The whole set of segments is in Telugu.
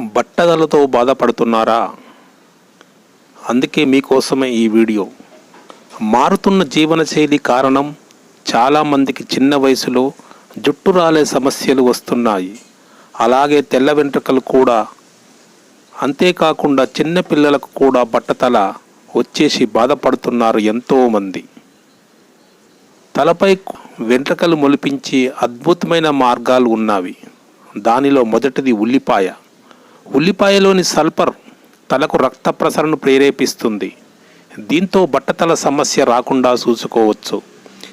బట్టదలతో బాధపడుతున్నారా? అందుకే మీకోసమే ఈ వీడియో. మారుతున్న జీవనశైలి కారణం చాలామందికి చిన్న వయసులో జుట్టు రాలే సమస్యలు వస్తున్నాయి. అలాగే తెల్ల వెంట్రుకలు కూడా. అంతేకాకుండా చిన్న పిల్లలకు కూడా బట్టతల వచ్చేసి బాధపడుతున్నారు ఎంతోమంది. తలపై వెంట్రుకలు మొలిపించి అద్భుతమైన మార్గాలు ఉన్నవి. దానిలో మొదటిది ఉల్లిపాయ. ఉల్లిపాయలోని సల్ఫర్ తలకు రక్త ప్రసరణను ప్రేరేపిస్తుంది. దీంతో బట్టతల సమస్య రాకుండా చూసుకోవచ్చు.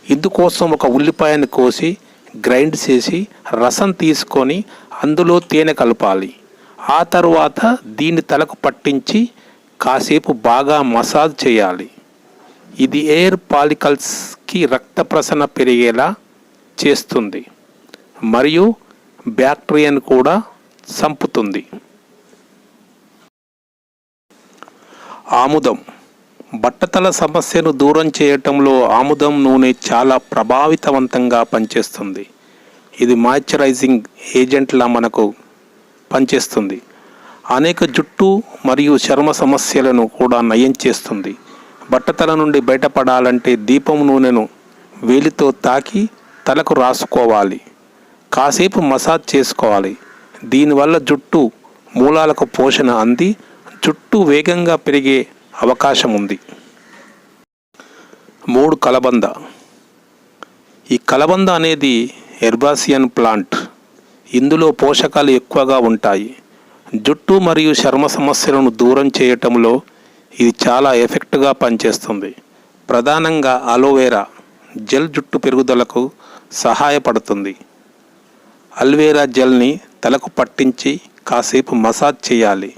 ఇందుకోసం ఒక ఉల్లిపాయను కోసి గ్రైండ్ చేసి రసం తీసుకొని అందులో తేనె కలపాలి. ఆ తరువాత దీన్ని తలకు పట్టించి కాసేపు బాగా మసాజ్ చేయాలి. ఇది ఎయిర్ పాలికల్స్కి రక్త ప్రసరణ పెరిగేలా చేస్తుంది. మరియు బ్యాక్టీరియాను కూడా చంపుతుంది. ఆముదం. బట్టతల సమస్యను దూరం చేయటంలో ఆముదం నూనె చాలా ప్రభావితవంతంగా పనిచేస్తుంది. ఇది మాయిశ్చరైజింగ్ ఏజెంట్లా మనకు పనిచేస్తుంది. అనేక జుట్టు మరియు చర్మ సమస్యలను కూడా నయం చేస్తుంది. బట్టతల నుండి బయటపడాలంటే దీపం నూనెను వేలితో తాకి తలకు రాసుకోవాలి. కాసేపు మసాజ్ చేసుకోవాలి. దీనివల్ల జుట్టు మూలాలకు పోషణ అంది. జుట్టు వేగంగా పెరిగే అవకాశం ఉంది మూడు కలబంద. ఈ కలబంద అనేది ఎర్బాసియన్ ప్లాంట్. ఇందులో పోషకాలు ఎక్కువగా ఉంటాయి. జుట్టు మరియు చర్మ సమస్యలను దూరం చేయటంలో ఇది చాలా ఎఫెక్ట్గా పనిచేస్తుంది. ప్రధానంగా అలోవేరా జెల్ జుట్టు పెరుగుదలకు సహాయపడుతుంది. అల్వేరా జెల్ని తలకు పట్టించి కాసేపు మసాజ్ చేయాలి.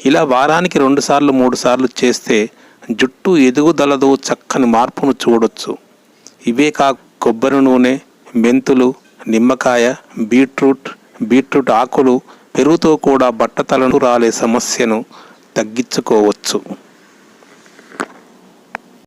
ఇలా వారానికి రెండుసార్లు మూడు సార్లు చేస్తే జుట్టు ఎదుగుదలదు చక్కని మార్పును చూడొచ్చు. ఇవే కా కొబ్బరి నూనె మెంతులు నిమ్మకాయ బీట్రూట్ బీట్రూట్ ఆకులు పెరుగుతో కూడా బట్టతలను రాలే సమస్యను తగ్గించుకోవచ్చు.